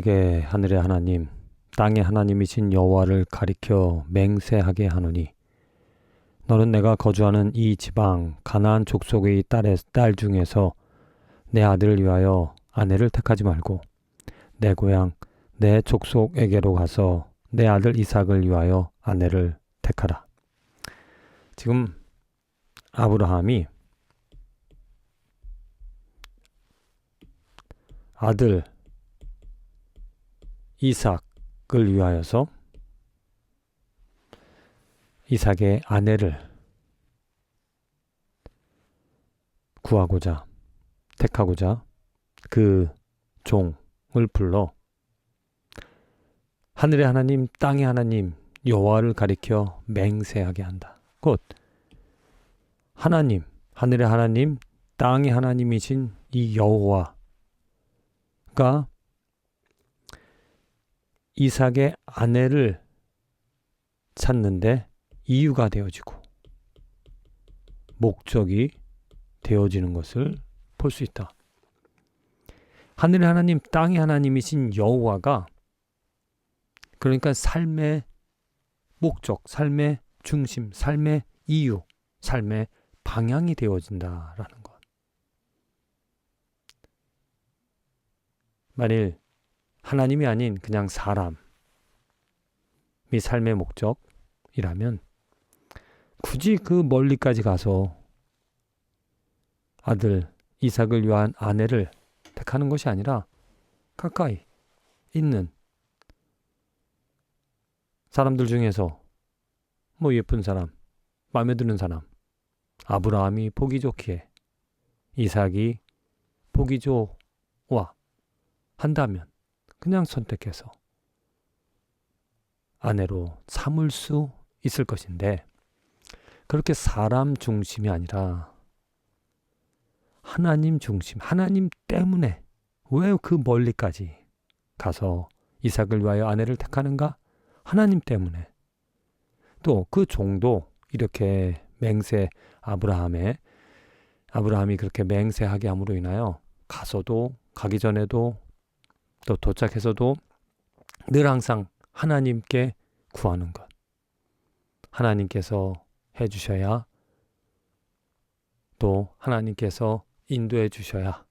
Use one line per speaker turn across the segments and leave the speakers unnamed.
게 하늘의 하나님, 땅의 하나님이신 여호와를 가리켜 맹세하게 하노니 너는 내가 거주하는 이 지방 가나안 족속의 딸의 딸 중에서 내 아들을 위하여 아내를 택하지 말고 내 고향 내 족속에게로 가서 내 아들 이삭을 위하여 아내를 택하라. 지금 아브라함이 아들 이삭을 위하여서 이삭의 아내를 구하고자 택하고자 그 종을 불러 하늘의 하나님 땅의 하나님 여호와를 가리켜 맹세하게 한다. 곧 하나님 하늘의 하나님 땅의 하나님이신 이 여호와가 이삭의 아내를 찾는데 이유가 되어지고 목적이 되어지는 것을 볼 수 있다. 하늘의 하나님, 땅의 하나님이신 여호와가 그러니까 삶의 목적, 삶의 중심, 삶의 이유, 삶의 방향이 되어진다라는 것. 만일 하나님이 아닌 그냥 사람이 삶의 목적이라면 굳이 그 멀리까지 가서 아들 이삭을 위한 아내를 택하는 것이 아니라 가까이 있는 사람들 중에서 뭐 예쁜 사람, 마음에 드는 사람, 아브라함이 보기 좋기에 이삭이 보기 좋아 한다면 그냥 선택해서 아내로 삼을 수 있을 것인데 그렇게 사람 중심이 아니라 하나님 중심, 하나님 때문에 왜 그 멀리까지 가서 이삭을 위하여 아내를 택하는가? 하나님 때문에. 또 그 종도 이렇게 맹세 아브라함의 아브라함이 그렇게 맹세하게 함으로 인하여 가서도 가기 전에도 또 도착해서도 늘 항상 하나님께 구하는 것. 하나님께서 해 주셔야 또 하나님께서 인도해 주셔야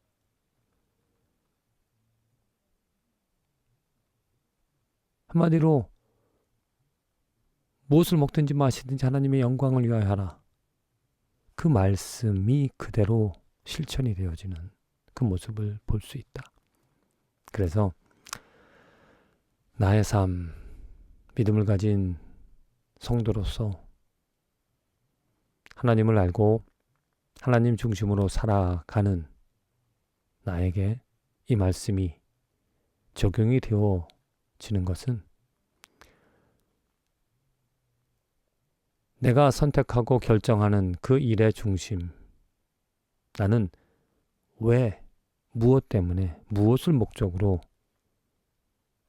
한마디로 무엇을 먹든지 마시든지 하나님의 영광을 위하여 하라. 그 말씀이 그대로 실천이 되어지는 그 모습을 볼 수 있다. 그래서 나의 삶, 믿음을 가진 성도로서 하나님을 알고 하나님 중심으로 살아가는 나에게 이 말씀이 적용이 되어지는 것은 내가 선택하고 결정하는 그 일의 중심. 나는 왜, 무엇 때문에, 무엇을 목적으로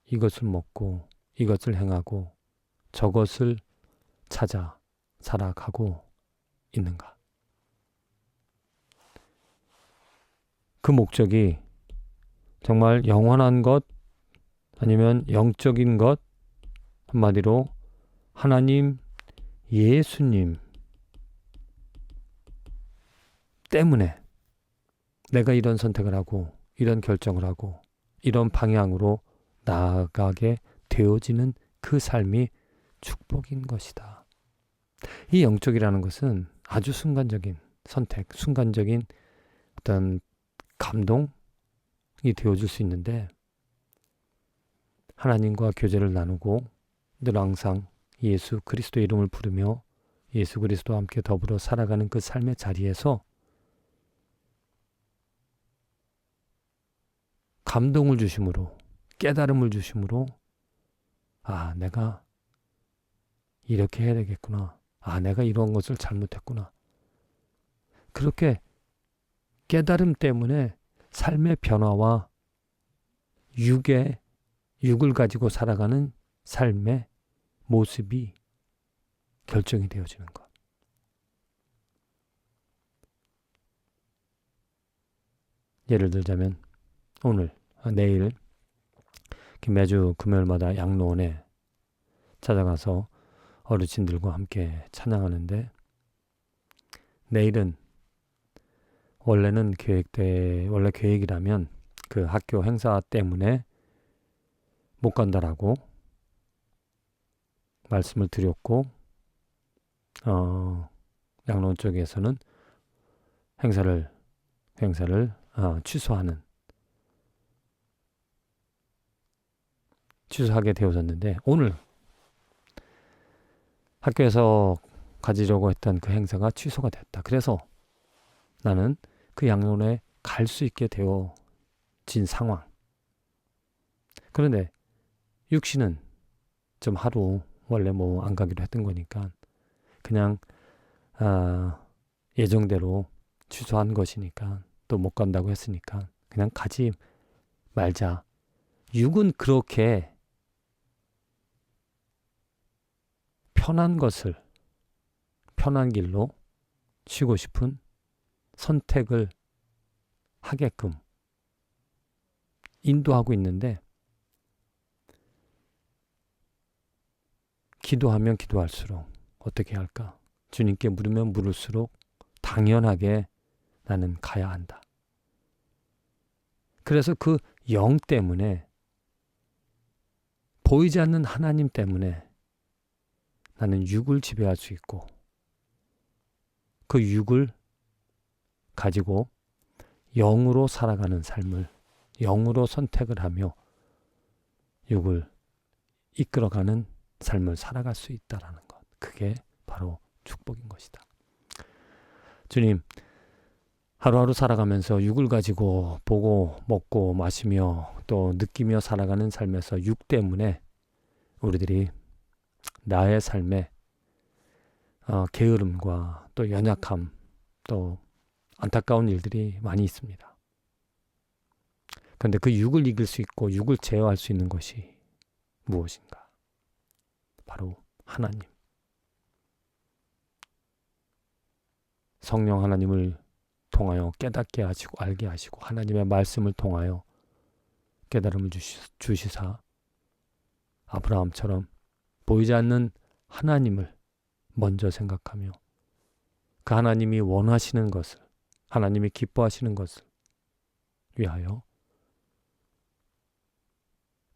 이것을 먹고, 이것을 행하고, 저것을 찾아 살아가고 있는가. 그 목적이 정말 영원한 것 아니면 영적인 것 한마디로 하나님 예수님 때문에 내가 이런 선택을 하고 이런 결정을 하고 이런 방향으로 나아가게 되어지는 그 삶이 축복인 것이다. 이 영적이라는 것은 아주 순간적인 선택, 순간적인 어떤 감동이 되어줄 수 있는데 하나님과 교제를 나누고 늘 항상 예수 그리스도 이름을 부르며 예수 그리스도와 함께 더불어 살아가는 그 삶의 자리에서 감동을 주심으로 깨달음을 주심으로 아 내가 이렇게 해야 되겠구나 아 내가 이런 것을 잘못했구나 그렇게 깨달음 때문에 삶의 변화와 육의 육을 가지고 살아가는 삶의 모습이 결정이 되어지는 것. 예를 들자면 오늘, 아, 내일 이렇게 매주 금요일마다 양로원에 찾아가서 어르신들과 함께 찬양하는데 내일은 원래는 계획돼 원래 계획이라면 그 학교 행사 때문에 못 간다라고 말씀을 드렸고 어, 양로원 쪽에서는 행사를 행사를 어, 취소하는 취소하게 되어졌는데 오늘 학교에서 가지려고 했던 그 행사가 취소가 됐다. 그래서 나는 그 양로원에 갈 수 있게 되어진 상황. 그런데 육신은 좀 하루 원래 뭐 안 가기로 했던 거니까 그냥 아, 예정대로 취소한 것이니까 또 못 간다고 했으니까 그냥 가지 말자. 육은 그렇게 편한 것을 편한 길로 쉬고 싶은 선택을 하게끔 인도하고 있는데 기도하면 기도할수록 어떻게 할까? 주님께 물으면 물을수록 당연하게 나는 가야 한다. 그래서 그 영 때문에 보이지 않는 하나님 때문에 나는 육을 지배할 수 있고 그 육을 가지고 영으로 살아가는 삶을 영으로 선택을 하며 육을 이끌어가는 삶을 살아갈 수 있다라는 것. 그게 바로 축복인 것이다. 주님, 하루하루 살아가면서 육을 가지고 보고 먹고 마시며 또 느끼며 살아가는 삶에서 육 때문에 우리들이 나의 삶에 어, 게으름과 또 연약함 또 안타까운 일들이 많이 있습니다. 그런데 그 육을 이길 수 있고 육을 제어할 수 있는 것이 무엇인가? 바로 하나님. 성령 하나님을 통하여 깨닫게 하시고 알게 하시고 하나님의 말씀을 통하여 깨달음을 주시, 주시사 아브라함처럼 보이지 않는 하나님을 먼저 생각하며 그 하나님이 원하시는 것을 하나님이 기뻐하시는 것을 위하여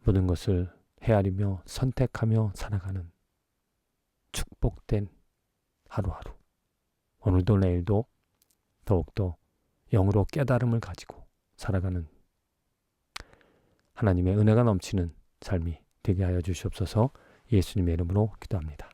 모든 것을 헤아리며 선택하며 살아가는 축복된 하루하루. 오늘도 내일도 더욱더 영으로 깨달음을 가지고 살아가는 하나님의 은혜가 넘치는 삶이 되게 하여 주시옵소서 예수님의 이름으로 기도합니다.